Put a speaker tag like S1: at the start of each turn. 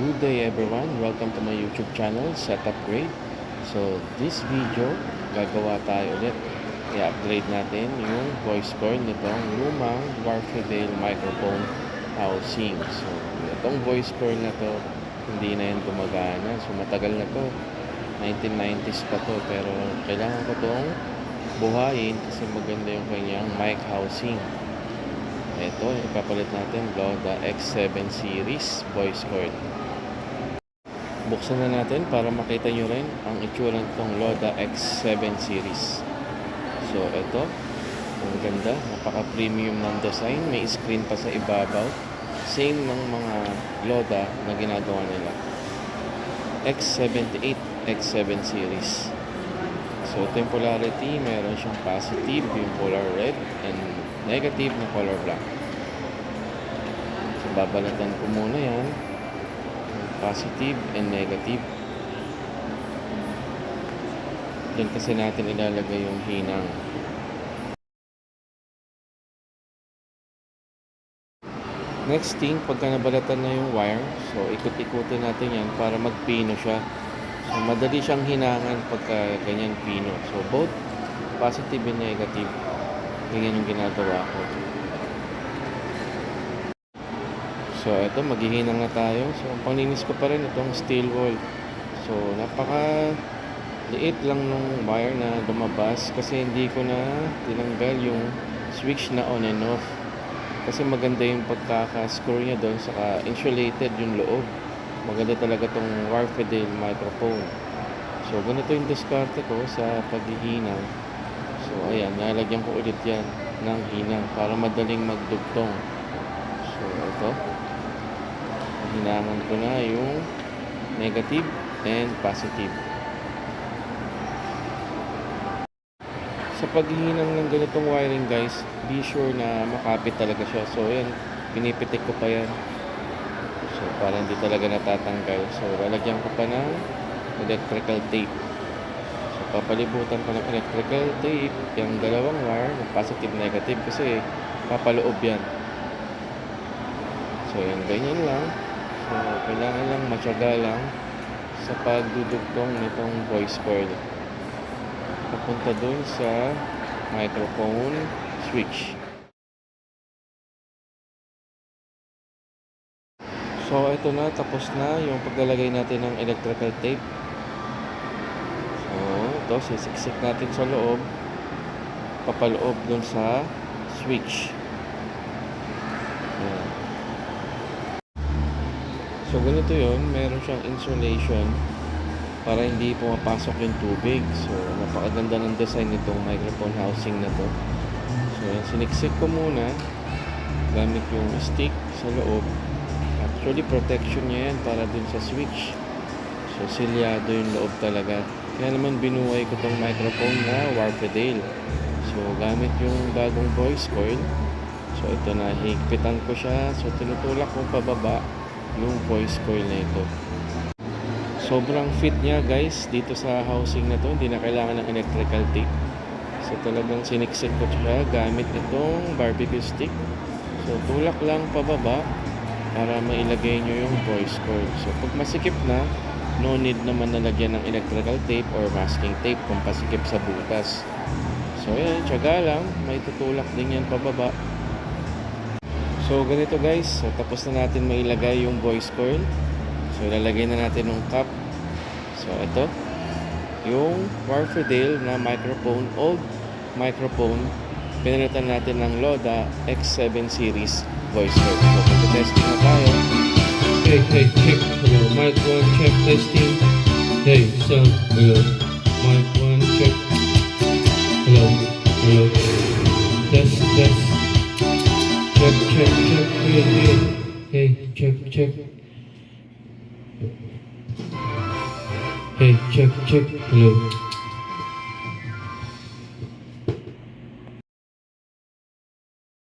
S1: Good day everyone, welcome to my YouTube channel, Setup Grade. So this video, gagawa tayo ulit. I-upgrade natin yung voice coil nitong lumang Warfidel microphone housing. So itong voice coil na to, hindi na yan gumagana. So matagal na to, 1990s pa to. Pero kailangan ko tong buhayin kasi maganda yung kanyang mic housing. Ito, ipapalit natin Loda X7 series voice coil. Buksan na natin para makita nyo rin ang itsura nitong Loda X7 series. So, ito. Ang ganda. Napaka-premium ng design. May screen pa sa ibabaw. Same ng mga Loda na ginagawa nila. X78, X7 series. So, ito yung polarity. Meron siyang positive, yung polar red, and negative na color black. So, babalatan ko muna yan positive and negative. Diyan kasi natin ilalagay yung hinang. Next thing, pagka nabalatan na yung wire, so ikot-ikutin natin yan para magpino siya. So madali siyang hinangan pagka ganyan pino. So both positive and negative, ganyan yung ginagawa ko. So, ito, maghihinang na tayo. So, ang panglinis ko pa rin itong steel wool. So, napaka liit lang nung wire na lumabas kasi hindi ko na tinanggal yung switch na on and off. Kasi maganda yung pagkaka-screw niya doon saka insulated yung loob. Maganda talaga tong Warfidel microphone. So, ganito yung diskarte ko sa paghihinang. So, ayan, nalagyan ko ulit yan ng hinang para madaling magdugtong. So, ito hinangan ko na yung negative and positive. Sa paghihinang ng ganitong wiring guys, be sure na makapit talaga siya. So yan, pinipitik ko pa yan. So para hindi talaga natatanggal. So lalagyan ko pa ng electrical tape. So papalibutan ko ng electrical tape yung dalawang wire, yung positive negative kasi papaloob yan. So yan, ganyan lang. So, kailangan lang matyaga lang sa pagdudugtong nitong voice coil. Papunta dun sa microphone switch. So, ito na. Tapos na yung paglalagay natin ng electrical tape. So, ito. Sisiksik natin sa loob. Papaloob dun sa switch. So ganito yon meron siyang insulation para hindi pumapasok yung tubig. So napakaganda ng design nitong microphone housing na to. So yan, siniksik ko muna gamit yung stick sa loob. Actually protection niya yan para dun sa switch. So silyado yung loob talaga. Kaya naman binuhay ko tong microphone na Warfidel. So gamit yung bagong voice coil. So ito na, higpitan ko siya. So tinutulak ko pababa yung voice coil na ito. Sobrang fit niya guys dito sa housing na to. Hindi na kailangan ng electrical tape. So talagang siniksik ko siya gamit itong barbecue stick. So tulak lang pababa para mailagay nyo yung voice coil. So pag masikip na, no need naman nalagyan ng electrical tape or masking tape kung pasikip sa butas. So yan, tsaga lang. May tutulak din yan pababa. So ganito guys, so, tapos na natin mailagay yung voice coil. So ilalagay na natin yung cap. So ito, yung Warfidel na microphone, old microphone, pinalitan natin ng Loda X7 series voice coil. So magte-testing na tayo.
S2: Hey, hey, check. Hello, mic one, check, testing. Hey, sound. Hello. Mic one, check. Hello. Hello. Test, test. Check, check, check. Clear, clear. Hey, check, check. Hey, check, check. Hello.